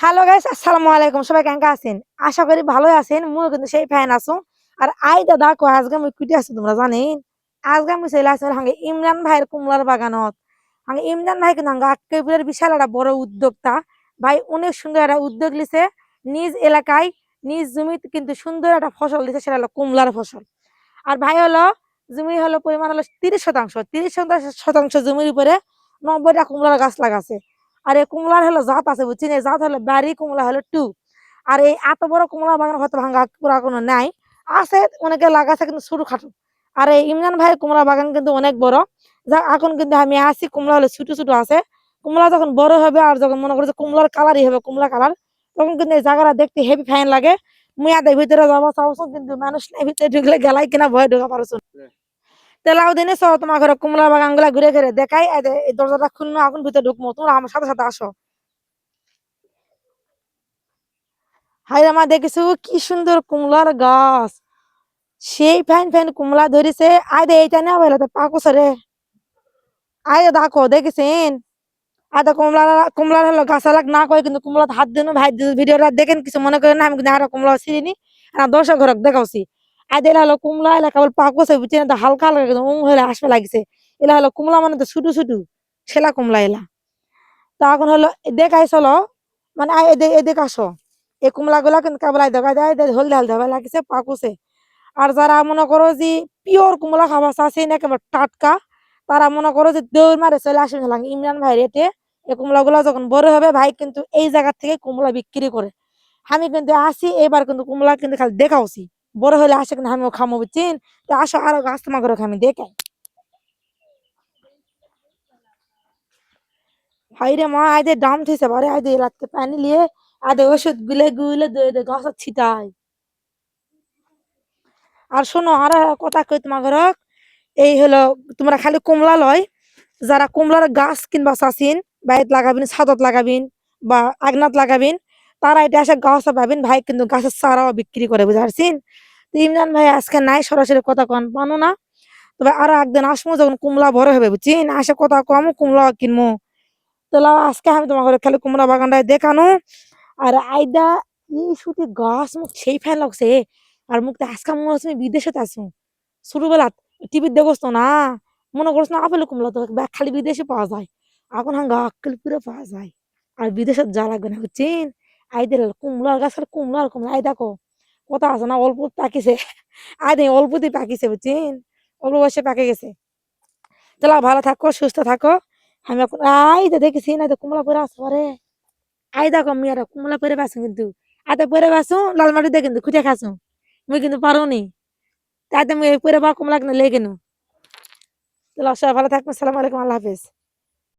Hello guys আসসালামু আলাইকুম। সবাই কেমন আছেন? আশা করি ভালোই আছেন। মুই কিন্তু সেই ফ্যান আছো। আর আই দাদা কো, আজকে মুই কুটি আছো, তোমরা জানেন? আজকে মুই চলে আসলে হাঙ্গে ইমরান ভাইয়ের কুমলার বাগানত। হাঙ্গে ইমরান ভাই কিন্তু হাঙ্গে একেবারে বিশাল একটা বড় উদ্যোক্তা। ভাই, অনেক সুন্দর একটা উদ্যোগ লিছে নিজ এলাকায়, নিজ জমিতে কিন্তু সুন্দর একটা ফসল দিছে, সেটা হলো কুমলার ফসল। আর ভাই হলো, জমি হলো পরিমাণ হলো তিরিশ শতাংশ। তিরিশ শতাংশ জমির উপরে নব্বইটা কুমলার গাছ লাগাছে। আর এই কুমলার হলো জাত আছে বুঝছেন এই জাত হলো বাড়ি, কুমলা হলো টু। আর এই এত বড় কুমলা বাগান হয়তো ভাঙ্গা পুরা কোনো নাই। আছে, অনেকে লাগাছে কিন্তু ছোট খাটো। আর এই ইমরান ভাইয়ের কুমলা বাগান কিন্তু অনেক বড়। যা, এখন কিন্তু আমি আসি, কুমলা হলো ছোট ছোট আছে। কুমলা যখন বড় হবে আর যখন মনে করছে কুমলার কালারই হবে, কুমলা কালার, তখন কিন্তু এই জায়গাটা দেখতে হেভি ফাইন লাগে। মুই আদের ভিতরে যাব চাবছো কিন্তু মানুষ নাই ভিতরে ঢুকলে গেলাই কিনা ভয় ঢোকা পারছ তেলাও দিনে সহ তোমার ঘরে কুমলা বাগানগুলা ঘুরে ঘুরে দেখাই এই দরজাটা খুলনো এখন ভিতরে ঢুকবো তোমরা আমার সাথে সাথে আসো হাই আমার দেখিছো কি সুন্দর কুমলার গাছ। সেই ফ্যান ফাইন কুমলা ধরেছে আয় দে, এইটা না বলে পাকো রে আয় দেখো, দেখেছেন? আয় দে, কুমলা কুমলার হলো গাছ না কয়, কিন্তু কুমলা হাত দিন ভাই ভিডিওটা দেখেন, কিছু মনে করেন না আমি কিন্তু আর কুমলা চিনি আর দর্শক ঘরক দেখাওছি। আয় দিলে হলো কুমলা এলা কেবল পাকছে বুঝছেন তো হালকা হালকা উম হলে আসবে লাগছে। এলা হলো কুমলা মানে তো ছুটু ছুটু সেলা কুমলা এলা। তা এখন হলো দেখাই চলো মানে আয় এদিকে আসো। এই কুমলা গুলা কিন্তু কেবল আয় দেখা যায় হলদে হলদে হবে লাগছে পাকুছে আর যারা মনে করো যে পিওর কুমলা খাবার চাচ্ছে না একেবারে টাটকা, তারা মনে করো যে দৌড় মারে চলে আসবে লাগে। ইমরান ভাই রেটে এই কুমলা গুলা যখন বড় হবে, ভাই কিন্তু এই জায়গা থেকে কুমলা বিক্রি করে। আমি কিন্তু আসি, এবার কিন্তু কুমলা কিন্তু খালি দেখাওছি। বড় হলে আসে কিন্তু আমিও খামো বুঝছেন? তো আসো আরও গাছ ঘরে আমি দেখাই হাইরে মা আইদে দাম থইছে বারে আইদে রাতে পানি লিয়ে আদে ওষুধ গুলে গুলে দে দে, গাছ ছিটাই। আর শোনো, আর কথা কই তোমার ঘরক এই হলো, তোমরা খালি কমলা লয়, যারা কমলার গাছ কিনবা চাচ্ছেন বাড়িত লাগাবিন, ছাদত লাগাবিন, বা আগনাত লাগাবেন তারা এটা এসে গাছ পাবেন ভাই কিন্তু গাছের চারাও বিক্রি করে বুঝতে পারছেন তো ইমরান ভাই, আজকে নাই সরাসরি কথা কন পানো না? তবে আরও একদিন আসব যখন কুমলা বড় হবে, বুঝছেন? আসে কথা কম, কুমলা কিনবো তাহলে আজকে আমি ঘরে খালি কুমড়া বাগানটায় দেখানো। আর আইদা, এই শুধু গাছ মুখ সেই ফ্যান লাগছে। আর মুখ তো আজকে মনে হচ্ছে বিদেশে আছো। ছোটবেলা টিভির তো না? মনে করছ না আপেল কুমলা তো খালি বিদেশে পাওয়া যায়। এখন হাঙ্গা আক্কেল পুরো পাওয়া যায়। আর বিদেশে যা লাগবে না, বুঝছেন? আইদের কুমলার গাছ আর কুমলা আর কুমলা আই দেখো, কথা আছে না, অল্প পাকিছে। আই দেখ অল্পতেই পাকিছে, বুঝছেন? অল্প বয়সে পাকে গেছে। তাহলে ভালো থাকো, সুস্থ থাকো। আমি এখন আই তো দেখেছি না তো কুমলা পরে আসতে পারে। আই দেখো মেয়েরা কুমলা পরে বাসু কিন্তু। আতে পরে বাসু, লাল মাটি দিয়ে কিন্তু খুঁজে খাসু। মুই কিন্তু পারো নি তাতে মুই পরে বা কুমলা কিন্তু লেগে নু তাহলে সবাই ভালো থাকবেন সালাম আলাইকুম, আল্লাহ হাফেজ।